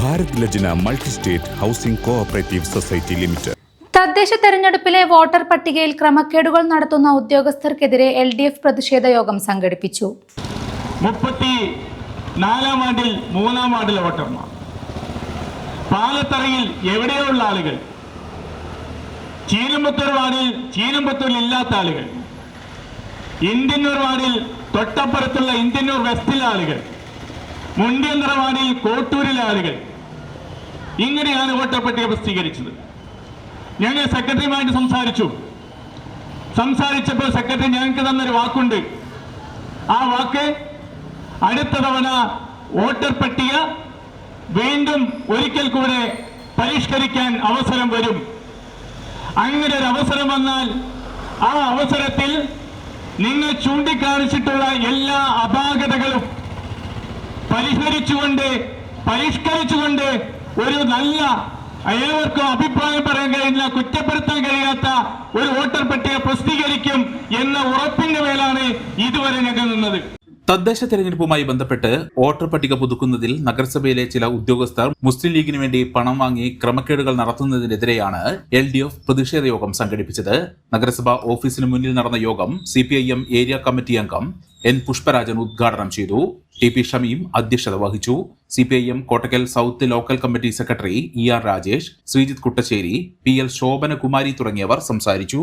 Bharat Lajna multi state housing cooperative society limited. തദ്ദേശ തെരഞ്ഞെടുപ്പിലെ voter പട്ടികയിൽ ക്രമക്കേടുകൾ നടത്തുന്ന ഉദ്യോഗസ്ഥർക്കെതിരെ എൽ ഡി എഫ് പ്രതിഷേധ യോഗം സംഘടിപ്പിച്ചു. മുപ്പത്തി നാലാം വാർഡിൽ മൂന്നാം വാർഡിലെ വോട്ടർമാർ. പാലത്തറയിൽ എവിടെയുള്ള ആളുകൾ? ചീനമ്പത്തൂർ വാർഡിൽ ചീനമ്പത്തൂരിൽ ഇല്ലാത്ത ആളുകൾ. ഇന്ത്യന്നൂർ വാർഡിൽ തൊട്ടപ്പുറത്തുള്ള ഇന്ത്യന്നൂർ വെസ്റ്റിലെ ആളുകൾ. മുണ്ടിയന്തറ വാർഡിൽ കോട്ടൂരിലെ ആളുകൾ. ഇങ്ങനെയാണ് വോട്ടർ പട്ടിക പ്രസിദ്ധീകരിച്ചത്. ഞങ്ങൾ സെക്രട്ടറിയുമായിട്ട് സംസാരിച്ചു. സംസാരിച്ചപ്പോൾ സെക്രട്ടറി ഞങ്ങൾക്ക് തന്നൊരു വാക്കുണ്ട്. ആ വാക്ക് അടുത്ത തവണ വോട്ടർ പട്ടിക വീണ്ടും ഒരിക്കൽ കൂടെ പരിഷ്കരിക്കാൻ അവസരം വരും. അങ്ങനെ ഒരു അവസരം വന്നാൽ ആ അവസരത്തിൽ നിങ്ങൾ ചൂണ്ടിക്കാണിച്ചിട്ടുള്ള എല്ലാ അപാകതകളും പരിഹരിച്ചുകൊണ്ട് പരിഷ്കരിച്ചുകൊണ്ട് ഒരു നല്ല ഏവർക്കും അഭിപ്രായം പറയാൻ കഴിയുന്ന കുറ്റപ്പെടുത്താൻ കഴിയാത്ത ഒരു വോട്ടർ പട്ടിക പ്രസിദ്ധീകരിക്കും എന്ന ഉറപ്പിന്റെ മേലാണ് ഇതുവരെ ഞങ്ങൾ നിന്നത്. തദ്ദേശ തെരഞ്ഞെടുപ്പുമായി ബന്ധപ്പെട്ട് വോട്ടർ പട്ടിക പുതുക്കുന്നതിൽ നഗരസഭയിലെ ചില ഉദ്യോഗസ്ഥർ മുസ്ലിം ലീഗിന് വേണ്ടി പണം വാങ്ങി ക്രമക്കേടുകൾ നടത്തുന്നതിനെതിരെയാണ് എൽ ഡി എഫ് പ്രതിഷേധ യോഗം സംഘടിപ്പിച്ചത്. നഗരസഭാ ഓഫീസിന് മുന്നിൽ നടന്ന യോഗം C P I M area committee അംഗം എൻ പുഷ്പരാജൻ ഉദ്ഘാടനം ചെയ്തു. ടി പി ഷമീം അധ്യക്ഷത വഹിച്ചു. C P I M Kottakkal south local committee secretary E R Rajesh Sreejith Kuttassery P L Shobhanakumari തുടങ്ങിയവർ സംസാരിച്ചു.